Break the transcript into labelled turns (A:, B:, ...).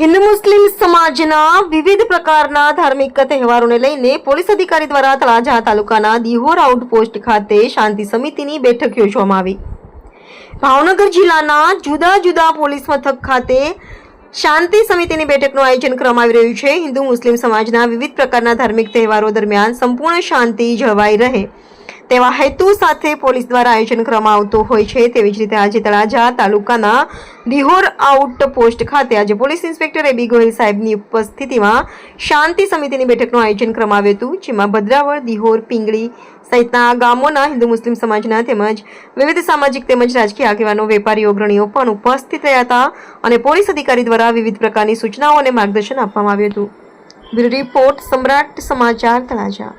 A: હિન્દુ મુસ્લિમ સમાજના વિવિધ પ્રકારના ધાર્મિક તહેવારોને લઈને પોલીસ અધિકારી દ્વારા તળાજા તાલુકાના દિહોર આઉટપોસ્ટ ખાતે શાંતિ સમિતિની બેઠક યોજવામાં આવી. ભાવનગર જિલ્લાના જુદા જુદા પોલીસ મથક ખાતે શાંતિ સમિતિની બેઠકનું આયોજન કરવામાં આવી રહ્યું છે. હિન્દુ મુસ્લિમ સમાજના વિવિધ પ્રકારના ધાર્મિક તહેવારો દરમિયાન સંપૂર્ણ શાંતિ જળવાઈ રહે. તેવા હેતુ સાથે પોલીસ દ્વારા આયોજન કરવામાં આવતું હોય છે. તેવી જ રીતે આજે તળાજા તાલુકાના દિહોર આઉટ પોસ્ટ ખાતે આજે પોલીસ ઇન્સ્પેક્ટર એબી ગોહિલ સાહેબની ઉપસ્થિતિમાં શાંતિ સમિતિની બેઠકનું આયોજન કરવામાં આવ્યું હતું, જેમાં ભદ્રાવળ, દિહોર, પિંગળી સહિતના ગામોના હિન્દુ મુસ્લિમ સમાજના તેમજ વિવિધ સામાજિક તેમજ રાજકીય આગેવાનો, વેપારીઓ, અગ્રણીઓ પણ ઉપસ્થિત રહ્યા હતા અને પોલીસ અધિકારી દ્વારા વિવિધ પ્રકારની સૂચનાઓ અને માર્ગદર્શન આપવામાં આવ્યું હતું. બ્યુરો રિપોર્ટ સમ્રાટ સમાચાર તળાજા.